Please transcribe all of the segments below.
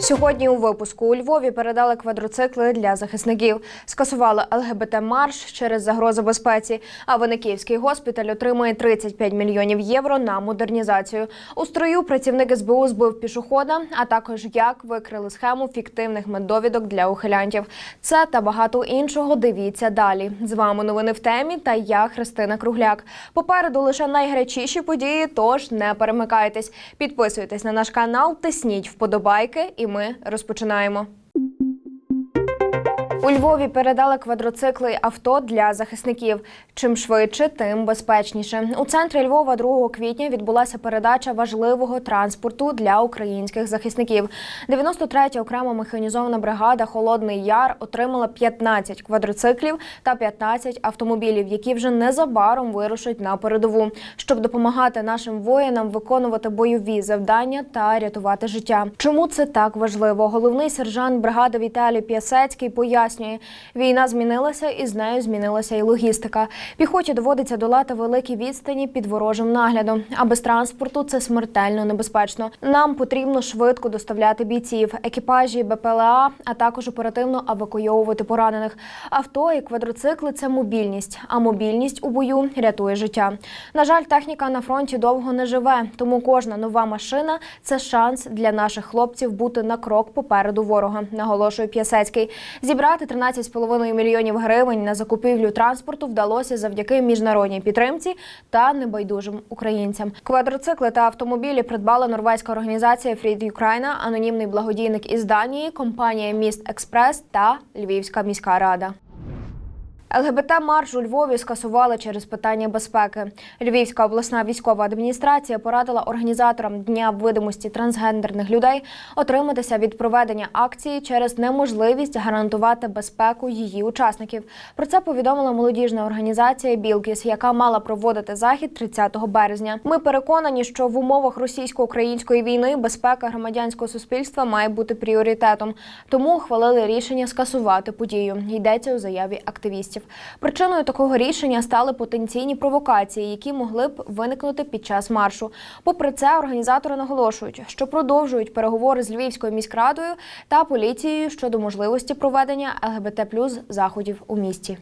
Сьогодні у випуску у Львові передали квадроцикли для захисників, скасували ЛГБТ марш через загрозу безпеці. А Виниківський госпіталь отримує 35 мільйонів євро на модернізацію. У строю працівник СБУ збив пішохода, а також як викрили схему фіктивних меддовідок для ухилянтів. Це та багато іншого. Дивіться далі. З вами новини в темі та я Христина Кругляк. Попереду лише найгарячіші події. Тож не перемикайтесь. Підписуйтесь на наш канал, тисніть вподобайки, і ми розпочинаємо. У Львові передали квадроцикли авто для захисників. Чим швидше, тим безпечніше. У центрі Львова 2 квітня відбулася передача важливого транспорту для українських захисників. 93-я окрема механізована бригада Холодний Яр отримала 15 квадроциклів та 15 автомобілів, які вже незабаром вирушать на передову, щоб допомагати нашим воїнам виконувати бойові завдання та рятувати життя. Чому це так важливо? Головний сержант бригади Віталій П'ясецький пояснює, війна змінилася і з нею змінилася і логістика. Піхоті доводиться долати великі відстані під ворожим наглядом. А без транспорту це смертельно небезпечно. Нам потрібно швидко доставляти бійців, екіпажі БПЛА, а також оперативно евакуйовувати поранених. Авто і квадроцикли це мобільність, а мобільність у бою рятує життя. На жаль, техніка на фронті довго не живе, тому кожна нова машина це шанс для наших хлопців бути на крок попереду ворога. Наголошує П'ясецький. Зібрати 13,5 мільйонів гривень на закупівлю транспорту вдалося завдяки міжнародній підтримці та небайдужим українцям. Квадроцикли та автомобілі придбала норвезька організація Free Ukraine, анонімний благодійник із Данії, компанія Міст Експрес та Львівська міська рада. ЛГБТ марш у Львові скасували через питання безпеки. Львівська обласна військова адміністрація порадила організаторам дня видимості трансгендерних людей отриматися від проведення акції через неможливість гарантувати безпеку її учасників. Про це повідомила молодіжна організація Білкіс, яка мала проводити захід 30 березня. Ми переконані, що в умовах російсько-української війни безпека громадянського суспільства має бути пріоритетом. Тому ухвалили рішення скасувати подію. Йдеться у заяві активістів. Причиною такого рішення стали потенційні провокації, які могли б виникнути під час маршу. Попри це, організатори наголошують, що продовжують переговори з Львівською міськрадою та поліцією щодо можливості проведення ЛГБТ заходів у місті.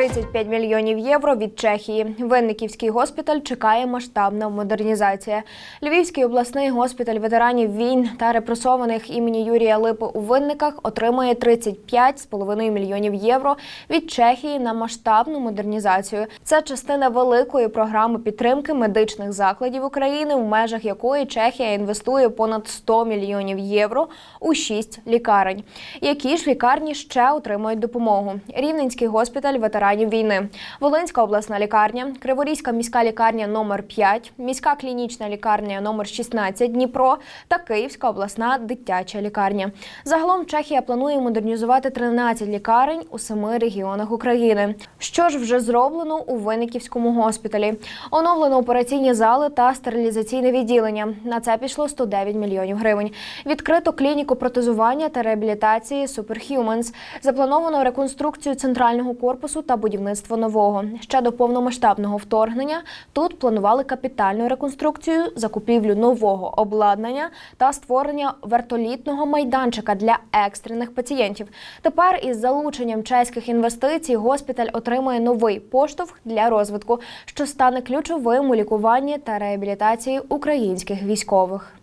35 мільйонів євро від Чехії. Винниківський госпіталь чекає масштабна модернізація. Львівський обласний госпіталь ветеранів війн та репресованих імені Юрія Липи у Винниках отримає 35,5 мільйонів євро від Чехії на масштабну модернізацію. Це частина великої програми підтримки медичних закладів України, в межах якої Чехія інвестує понад 100 мільйонів євро у шість лікарень. Які ж лікарні ще отримують допомогу? Рівненський госпіталь ветеранів війни, Волинська обласна лікарня, Криворізька міська лікарня номер 5 міська клінічна лікарня номер 16 Дніпро та Київська обласна дитяча лікарня. Загалом Чехія планує модернізувати 13 лікарень у семи регіонах України. Що ж вже зроблено у Винниківському госпіталі? Оновлено операційні зали та стерилізаційне відділення. На це пішло 109 мільйонів гривень. Відкрито клініку протезування та реабілітації Superhumans. Заплановано реконструкцію центрального корпусу та будівництво нового. Ще до повномасштабного вторгнення тут планували капітальну реконструкцію, закупівлю нового обладнання та створення вертолітного майданчика для екстрених пацієнтів. Тепер із залученням чеських інвестицій госпіталь отримає новий поштовх для розвитку, що стане ключовим у лікуванні та реабілітації українських військових.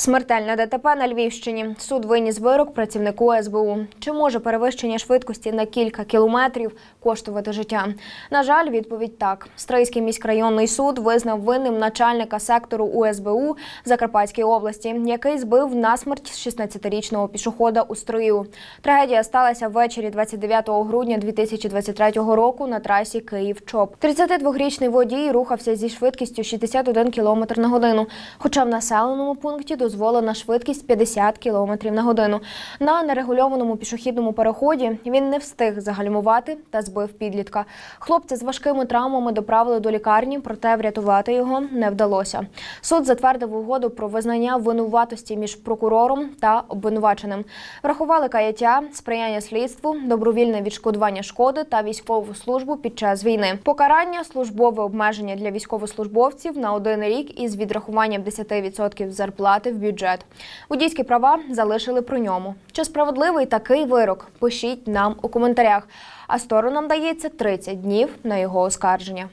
Смертельне ДТП на Львівщині. Суд виніс вирок працівнику СБУ. Чи може перевищення швидкості на кілька кілометрів коштувати життя? На жаль, відповідь так. Стрийський міськрайонний суд визнав винним начальника сектору УСБУ Закарпатській області, який збив насмерть 16-річного пішохода у строю. Трагедія сталася ввечері 29 грудня 2023 року на трасі Київ-Чоп. 32-річний водій рухався зі швидкістю 61 км на годину, хоча в населеному пункті дозволена швидкість 50 км на годину. На нерегульованому пішохідному переході він не встиг загальмувати та збив підлітка. Хлопця з важкими травмами доправили до лікарні, проте врятувати його не вдалося. Суд затвердив угоду про визнання винуватості між прокурором та обвинуваченим. Врахували каяття, сприяння слідству, добровільне відшкодування шкоди та військову службу під час війни. Покарання службове обмеження для військовослужбовців на один рік із відрахуванням 10% зарплати в бюджет. Водійські права залишили при ньому. Чи справедливий такий вирок? Пишіть нам у коментарях. А сторонам дається 30 днів на його оскарження.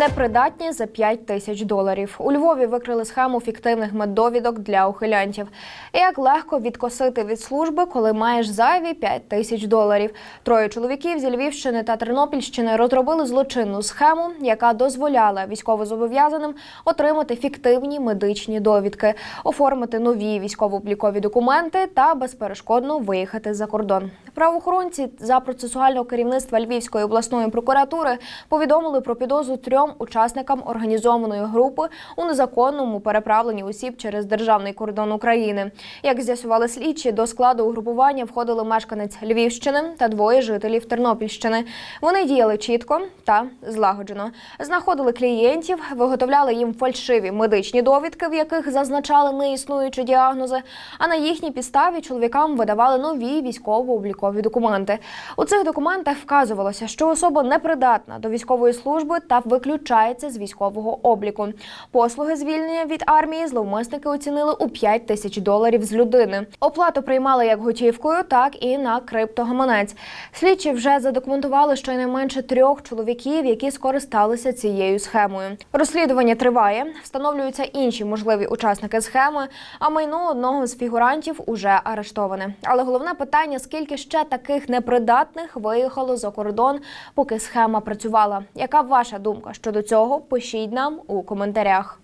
Непридатні за 5 тисяч доларів. У Львові викрили схему фіктивних меддовідок для ухилянтів. Як легко відкосити від служби, коли маєш зайві 5 тисяч доларів. Троє чоловіків зі Львівщини та Тернопільщини розробили злочинну схему, яка дозволяла військовозобов'язаним отримати фіктивні медичні довідки, оформити нові військово-облікові документи та безперешкодно виїхати за кордон. Правоохоронці за процесуального керівництва Львівської обласної прокуратури повідомили про підозру трьом учасникам організованої групи у незаконному переправленні осіб через державний кордон України. Як з'ясували слідчі, до складу угрупування входили мешканець Львівщини та двоє жителів Тернопільщини. Вони діяли чітко та злагоджено. Знаходили клієнтів, виготовляли їм фальшиві медичні довідки, в яких зазначали неіснуючі діагнози. А на їхній підставі чоловікам видавали нові військово-облікові документи. У цих документах вказувалося, що особа непридатна до військової служби та виключається з військового обліку. Послуги звільнення від армії зловмисники оцінили у 5 тисяч доларів з людини. Оплату приймали як готівкою, так і на криптогаманець. Слідчі вже задокументували щонайменше трьох чоловіків, які скористалися цією схемою. Розслідування триває, встановлюються інші можливі учасники схеми, а майно одного з фігурантів уже арештоване. Але головне питання: скільки ще таких непридатних виїхало за кордон, поки схема працювала? Яка ваша думка щодо цього? Пишіть нам у коментарях.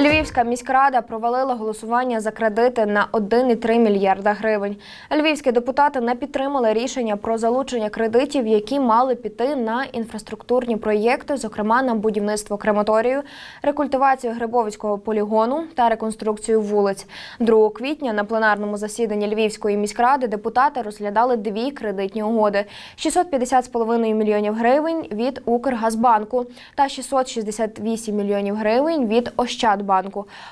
Львівська міськрада провалила голосування за кредити на 1,3 мільярда гривень. Львівські депутати не підтримали рішення про залучення кредитів, які мали піти на інфраструктурні проєкти, зокрема на будівництво крематорію, рекультивацію Грибовицького полігону та реконструкцію вулиць. 2 квітня на пленарному засіданні Львівської міськради депутати розглядали дві кредитні угоди: 650,5 мільйонів гривень від Укргазбанку та 668 мільйонів гривень від Ощадбанку.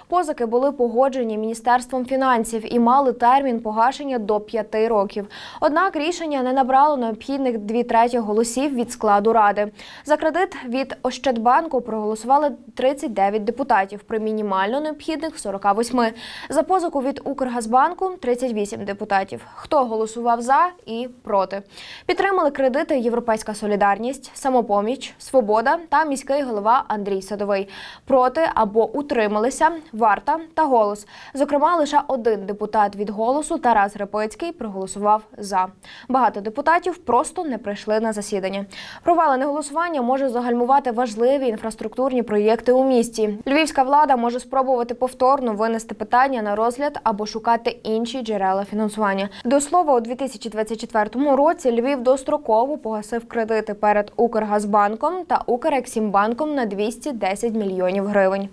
Позики були погоджені міністерством фінансів і мали термін погашення до 5 років. Однак рішення не набрало необхідних дві треті голосів від складу ради. За кредит від Ощадбанку проголосували 39 депутатів при мінімально необхідних 48. За позику від Укргазбанку 38 депутатів. Хто голосував за і проти? Підтримали кредити Європейська солідарність, самопоміч, свобода та міський голова Андрій Садовий. Проти або утрималися варта та голос. Зокрема, лише один депутат від голосу Тарас Репицький проголосував за. Багато депутатів просто не прийшли на засідання. Провалене голосування може загальмувати важливі інфраструктурні проєкти у місті. Львівська влада може спробувати повторно винести питання на розгляд або шукати інші джерела фінансування. До слова, у 2024 році Львів достроково погасив кредити перед Укргазбанком та Укрексімбанком на 210 мільйонів гривень.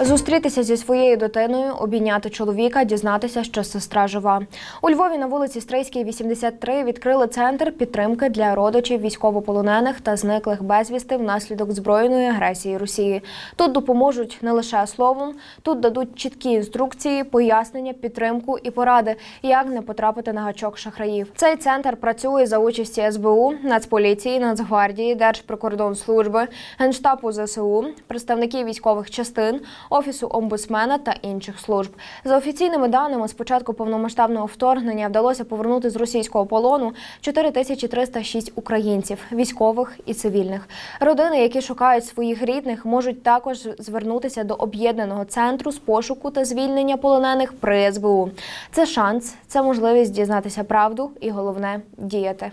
Зустрітися зі своєю дитиною, обійняти чоловіка, дізнатися, що сестра жива. У Львові на вулиці Стрийській, 83 відкрили центр підтримки для родичів військовополонених та зниклих безвісти внаслідок збройної агресії Росії. Тут допоможуть не лише словом, тут дадуть чіткі інструкції, пояснення, підтримку і поради, як не потрапити на гачок шахраїв. Цей центр працює за участі СБУ, Нацполіції, Нацгвардії, Держприкордонслужби, Генштабу ЗСУ, представників військових частин. Офісу омбудсмена та інших служб. За офіційними даними, з початку повномасштабного вторгнення вдалося повернути з російського полону 4306 українців, військових і цивільних. Родини, які шукають своїх рідних, можуть також звернутися до об'єднаного центру з пошуку та звільнення полонених при СБУ. Це шанс, це можливість дізнатися правду і головне діяти.